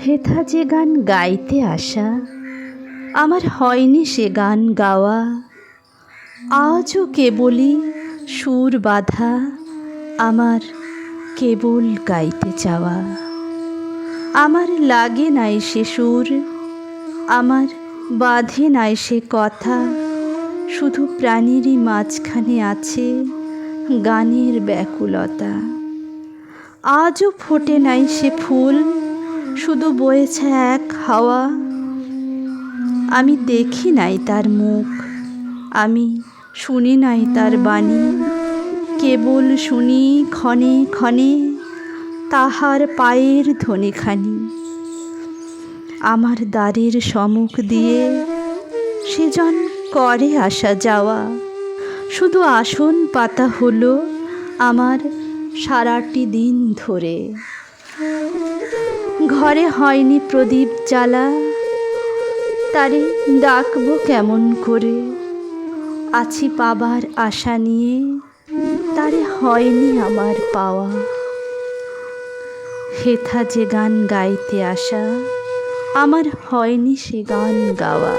হেথা যে গান গাইতে আসা, আমার হয়নি সে গান গাওয়া। আজও কেবলই সুর বাঁধা আমার কেবল গাইতে চাওয়া। আমার লাগে নাই সে সুর, আমার বাঁধে নাই সে কথা। শুধু প্রাণীরই মাঝখানে আছে গানের ব্যাকুলতা। আজও ফোটে নাই সে ফুল শুধু বয়েছে এক হাওয়া। আমি দেখি নাই তার মুখ, আমি শুনি নাই তার বাণী। কেবল শুনি ক্ষণে ক্ষণে তাহার পায়ের ধ্বনিখানি। আমার দ্বারের সমুখ দিয়ে সেজন করে আসা যাওয়া। শুধু আসন পাতা হলো আমার সারাটি দিন ধরে। ঘরে হয়নি প্রদীপ জ্বালা। তারে ডাকবো কেমন করে? আছি পাবার আশা নিয়ে, তারে হয়নি আমার পাওয়া। হেথা যে গান গাইতে আসা, আমার হয়নি সে গান গাওয়া।